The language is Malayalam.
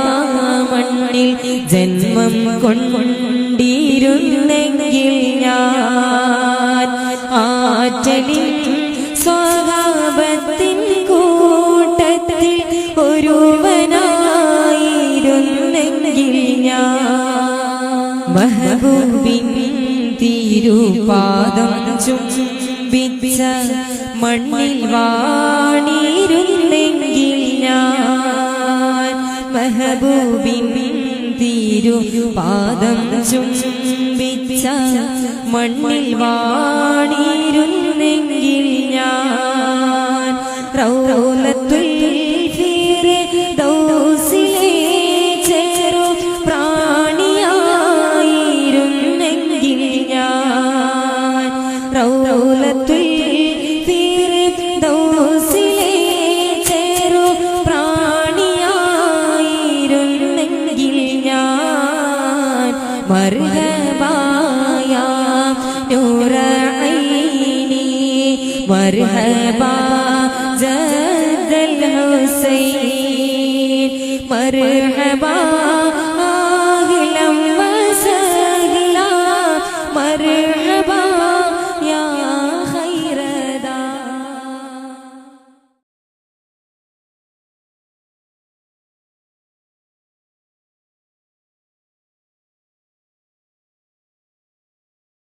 കാലത്താമണ്ണിൽ ജന്മം കൊണ്ടിരുന്നെങ്കിൽ ഞാൻ ആറ്റലിൽ സ്വഭാവത്തിൻ കൂട്ടത്തിൽ ഒരുവനായിരുന്നെങ്കിൽ ഞാൻ. മഹബൂബിൻ തിരുപാദം ചുംബിച്ച മണ്ണിൽ വാണിരുന്നെങ്കിൽ ഞാൻ മഹബൂബിൻ തിരുപാദം ചുംബിച്ച മണ്ണിൽ വാണിരുന്നെങ്കിൽ ഞാൻ റൗലത്തുൽ ഫിർദൗസിലെ മർഹബായ നൂറ ഐനി മർഹബ ജദൽ ഹുസൈൻ. മർഹബ ആഹിലം വസഗില മർഹബ